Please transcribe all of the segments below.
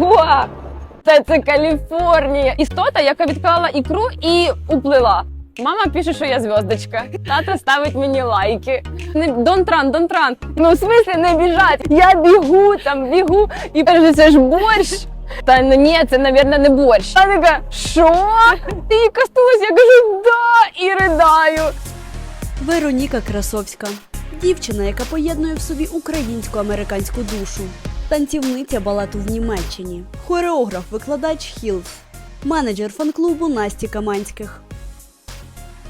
Ого! Це, це Каліфорнія. Істота, яка відклала ікру і уплила. Мама пише, що я зв'язочка. Тато ставить мені лайки. Не run, don't. Ну, в смислі, не біжать. Я бігу, там бігу, і каже, це ж борщ. Та ну ні, це, мабуть, не борщ. А така, що? Ти її? Я кажу, да, і ридаю. Вероніка Красовська дівчина, яка поєднує в собі українсько-американську душу, танцівниця балету в Німеччині, хореограф, викладач Хілс, менеджер фан-клубу Насті Каманських.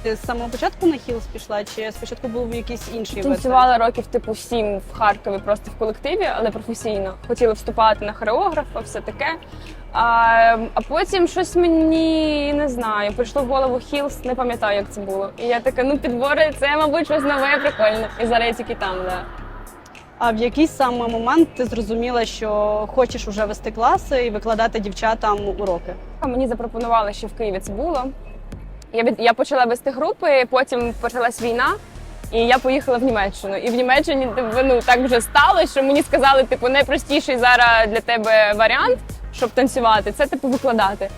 Ти з самого початку на Хілс пішла, чи спочатку був якийсь інший? Танцювала років типу сім в Харкові, просто в колективі, але професійно. Хотіла вступати на хореографа, все таке. А, а потім щось мені не знаю, прийшло в голову Хілс, не пам'ятаю, як це було. І я така, ну підбори, це, мабуть, щось нове, прикольне. І зараз я тільки там, да. А в якийсь саме момент ти зрозуміла, що хочеш уже вести класи і викладати дівчатам уроки? Мені запропонували, що в Києві це було. Я, від, я почала вести групи, потім почалась війна, і я поїхала в Німеччину. І в Німеччині типу, ну, так вже сталося, що мені сказали, типу, найпростіший зараз для тебе варіант, щоб танцювати, це типу викладати.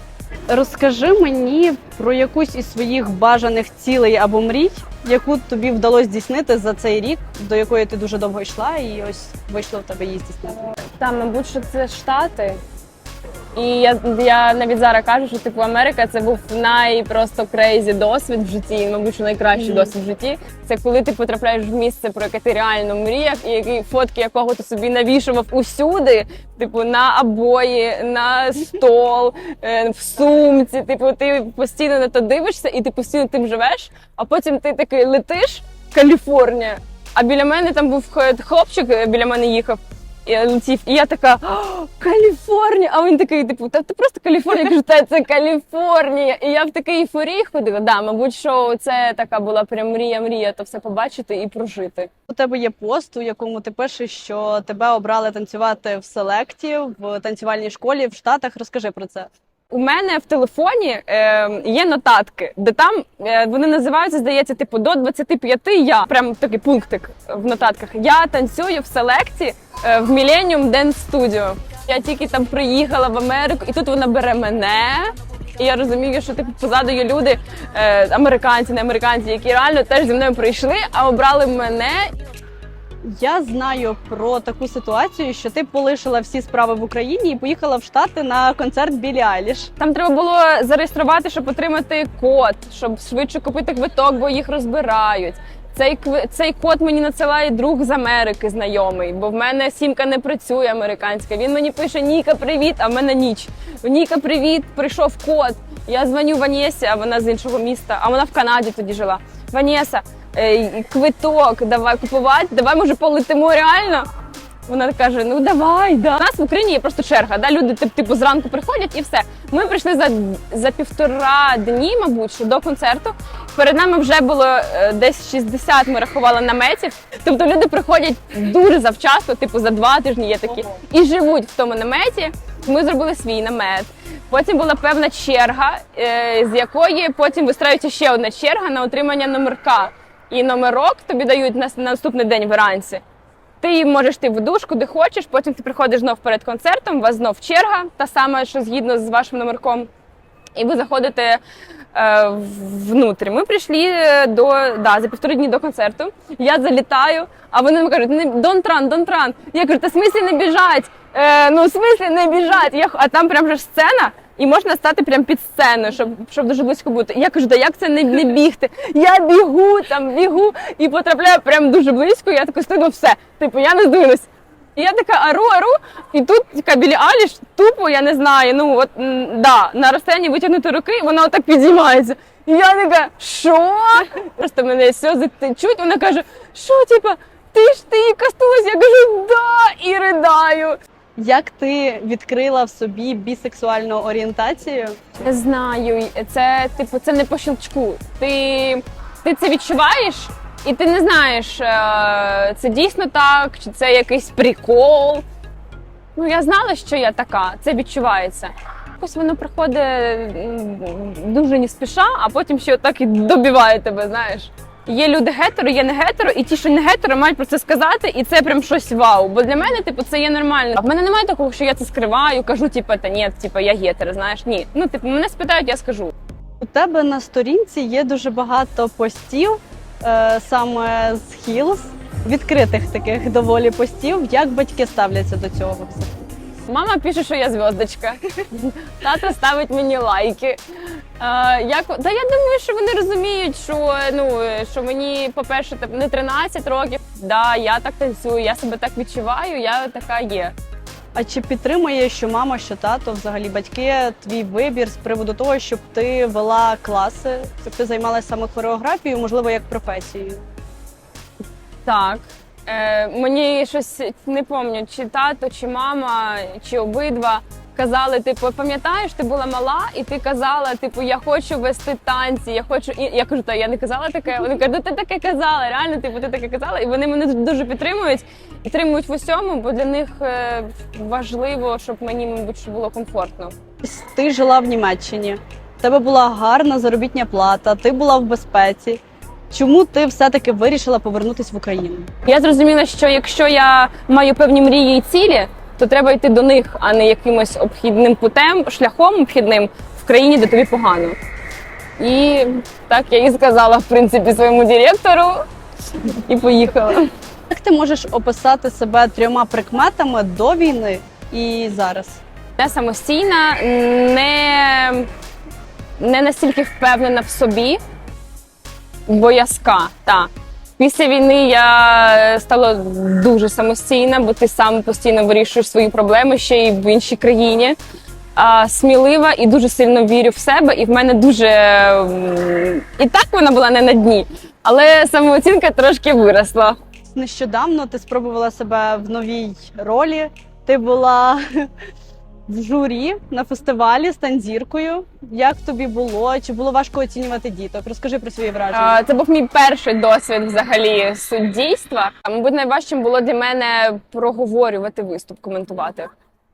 Розкажи мені про якусь із своїх бажаних цілей або мрій, яку тобі вдалося здійснити за цей рік, до якої ти дуже довго йшла, і ось вийшло в тебе її здійснити. Там, мабуть, що це Штати. І я, я навіть зараз кажу, що типу Америка це був найпросто крейзі досвід в житті, мабуть, що найкращий Мгм. досвід в житті. Це коли ти потрапляєш в місце, про яке ти реально мріяв, і які фотки якого ти собі навішував усюди, типу на обої, на стол, е, в сумці. Типу, ти постійно на то дивишся, і ти постійно тим живеш, а потім ти такий летиш Каліфорнія. А біля мене там був хлопчик, е, біля мене їхав. І летів, і я така Каліфорнія. А він такий, типу, та ти просто Каліфорнія. Кажу, та це Каліфорнія. І я в такій ейфорії ходила. Да, мабуть, що це така була прям мрія, мрія, то все побачити і прожити. У тебе є пост, у якому ти пишеш, що тебе обрали танцювати в селекті в танцювальній школі в Штатах. Розкажи про це. У мене в телефоні е, є нотатки, де там е, вони називаються, здається, типу до 25 я. Прям такий пунктик в нотатках. Я танцюю в селекті е, в Millennium Dance Studio. Я тільки там приїхала в Америку, і тут вона бере мене. І я розумію, що типу позаду є люди, е, американці, не американці, які реально теж зі мною прийшли, а обрали мене Я знаю про таку ситуацію, що ти полишила всі справи в Україні і поїхала в Штати на концерт Білі Айліш. Там треба було зареєструвати, щоб отримати код, щоб швидше купити квиток, бо їх розбирають. Цей цей код мені надсилає друг з Америки знайомий, бо в мене сімка не працює американська. Він мені пише Ніка, привіт, а в мене ніч. Ніка, привіт, прийшов код. Я дзвоню Ванєсі, а вона з іншого міста, а вона в Канаді тоді жила. Ванєса, квиток, давай купувати, давай може полетимо реально. Вона каже: ну давай, да. У нас в Україні є просто черга. Да? Люди типу зранку приходять і все. Ми прийшли за, за півтора дні, мабуть, що до концерту. Перед нами вже було е, десь 60, ми рахували наметів. Тобто люди приходять дуже завчасно, типу за два тижні є такі, і живуть в тому наметі. Ми зробили свій намет. Потім була певна черга, е, з якої потім вистраюється ще одна черга на отримання номерка. І номерок тобі дають на, на наступний день вранці. Ти можеш йти в душ, куди хочеш, потім ти приходиш знов перед концертом, у вас знов черга, та сама, що згідно з вашим номерком, і ви заходите е, внутрі. Ми прийшли е, до да, за півтори дні до концерту. Я залітаю, а вони мені кажуть, не don't run, don't run. Я кажу, та в смислі не біжать. Е, ну, в смислі не біжать. Я, а там прям же сцена. І можна стати прямо під сценою, щоб, щоб дуже близько бути. Я кажу, да як це не, не бігти? Я бігу, там бігу і потрапляю прям дуже близько. Я така стою, ну все, типу, я не здвинусь. І я така ару, ару, і тут така білі Аліш, тупо, я не знаю, ну от да, на розстоянні витягнути руки, вона отак підіймається. І я така, що? Просто мене сльози течуть, вона каже, що, типа, ти ж ти кастулась? Я кажу, да, і ридаю. Як ти відкрила в собі бісексуальну орієнтацію? Не знаю, це типу, це не по щелчку. Ти, ти це відчуваєш, і ти не знаєш, е, це дійсно так, чи це якийсь прикол. Ну, я знала, що я така, це відчувається. Якось воно приходить дуже не спіша, а потім ще так і добиває тебе, знаєш. Є люди гетеро, є не гетеро, і ті, що не гетеро, мають про це сказати, і це прям щось вау. Бо для мене, типу, це є нормально. А в мене немає такого, що я це скриваю, кажу, типу, та ні, типу, я гетер, знаєш. Ні. Ну, типу, мене спитають, я скажу. У тебе на сторінці є дуже багато постів е, саме з Hills, відкритих таких доволі постів. Як батьки ставляться до цього? Мама пише, що я зв'язочка. Тато ставить мені лайки. Е, як... Та я думаю, що вони розуміють, що, ну, що мені, по-перше, не 13 років. Да, я так танцюю, я себе так відчуваю, я така є. А чи підтримує, що мама, що тато, взагалі батьки, твій вибір з приводу того, щоб ти вела класи, щоб ти займалася саме хореографією, можливо, як професією? Так. Е, мені щось не пам'ятаю, чи тато, чи мама, чи обидва казали: типу, пам'ятаєш, ти була мала, і ти казала, типу, я хочу вести танці, я хочу. І я кажу, та я не казала таке. Вони кажуть, «Ну, ти таке казала, реально, типу, ти таке казала. І вони мене дуже підтримують, підтримують в усьому, бо для них е, важливо, щоб мені, мабуть, було комфортно. Ти жила в Німеччині, в тебе була гарна заробітня плата, ти була в безпеці. Чому ти все-таки вирішила повернутися в Україну? Я зрозуміла, що якщо я маю певні мрії і цілі, то треба йти до них, а не якимось обхідним путем, шляхом обхідним в країні, де тобі погано. І так я і сказала, в принципі, своєму директору і поїхала. Як ти можеш описати себе трьома прикметами до війни і зараз? Я самостійна, не, не настільки впевнена в собі, боязка. Та. Після війни я стала дуже самостійна, бо ти сам постійно вирішуєш свої проблеми ще й в іншій країні. А, смілива і дуже сильно вірю в себе. І в мене дуже і так вона була не на дні, але самооцінка трошки виросла. Нещодавно ти спробувала себе в новій ролі. Ти була в журі на фестивалі з танзіркою. Як тобі було? Чи було важко оцінювати діток? Розкажи про свої враження. Це був мій перший досвід взагалі суддійства. А, Мабуть, найважчим було для мене проговорювати виступ, коментувати.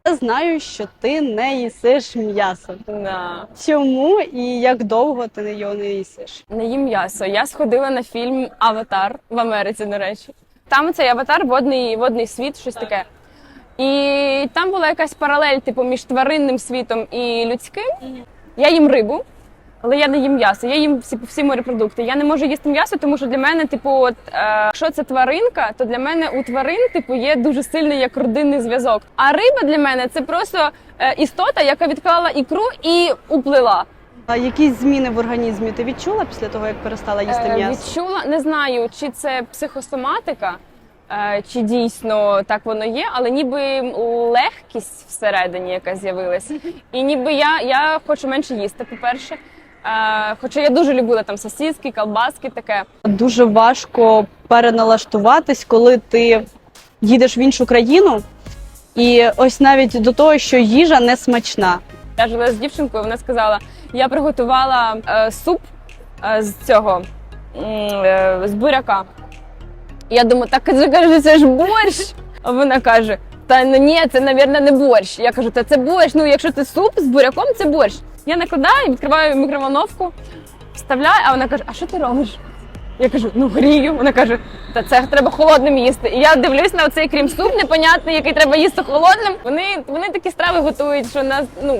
Я знаю, що ти не їсиш м'ясо. Да. Чому і як довго ти його не їсиш? Не їм м'ясо. Я сходила на фільм Аватар в Америці, до речі. Там цей аватар, водний, водний світ, щось таке. І там була якась паралель, типу, між тваринним світом і людським. Я їм рибу, але я не їм м'ясо. Я їм всі, всі морепродукти. Я не можу їсти м'ясо, тому що для мене, типу, от, е, якщо це тваринка, то для мене у тварин, типу, є дуже сильний як родинний зв'язок. А риба для мене це просто е, істота, яка відклала ікру і уплила. А якісь зміни в організмі ти відчула після того, як перестала їсти Е, м'ясо? Відчула, не знаю, чи це психосоматика, чи дійсно так воно є, але ніби легкість всередині, яка з'явилась. І ніби я, я хочу менше їсти, по-перше. Е, Хоча я дуже любила там сосиски, колбаски, таке. Дуже важко переналаштуватись, коли ти їдеш в іншу країну, і ось навіть до того, що їжа не смачна. Я жила з дівчинкою, вона сказала: я приготувала е, суп е, з цього е, з буряка. Я думаю, так це каже, це ж борщ. А вона каже: Та ну ні, це, мабуть, не борщ. Я кажу, та це борщ. Ну, якщо це суп з буряком, це борщ. Я накладаю, відкриваю мікроволновку, вставляю, а вона каже: А що ти робиш? Я кажу, ну грію. Вона каже, та це треба холодним їсти. І я дивлюсь на цей крім-суп непонятний, який треба їсти холодним. Вони, вони такі страви готують, що нас, ну,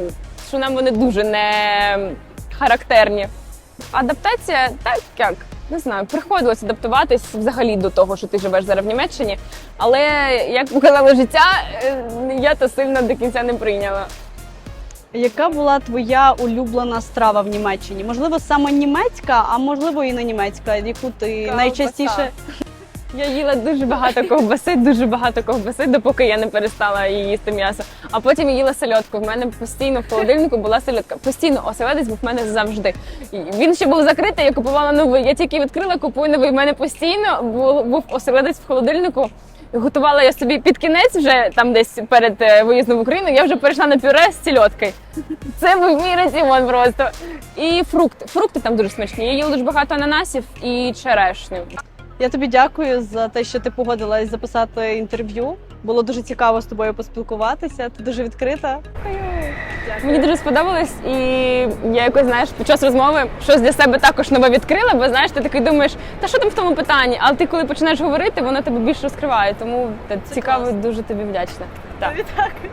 що нам вони дуже не характерні. Адаптація, так як не знаю, приходилось адаптуватись взагалі до того, що ти живеш зараз в Німеччині. Але як показало життя, е, я то сильно до кінця не прийняла. Яка була твоя улюблена страва в Німеччині? Можливо, саме німецька, а можливо і не німецька, яку ти Ковбаса. найчастіше Я їла дуже багато ковбаси, дуже багато ковбаси, допоки я не перестала їсти м'ясо. А потім їла сельодку. В мене постійно в холодильнику була сельодка. Постійно оселедець був в мене завжди. Він ще був закритий, я купувала новий. Я тільки відкрила, купую новий. В мене постійно був, оселедець в холодильнику. Готувала я собі під кінець, вже там десь перед е, виїздом в Україну. Я вже перейшла на пюре з сельодкою. Це був мій раціон просто. І фрукти. Фрукти там дуже смачні. Я їла дуже багато ананасів і черешню. Я тобі дякую за те, що ти погодилась записати інтерв'ю. Було дуже цікаво з тобою поспілкуватися. Ти дуже відкрита. Мені дуже сподобалось, і я якось знаєш під час розмови щось для себе також нове відкрила, бо знаєш, ти такий думаєш, та що там в тому питанні? Але ти коли починаєш говорити, воно тебе більше розкриває. Тому та, цікаво, класно. дуже тобі вдячна. Так. Тобі також.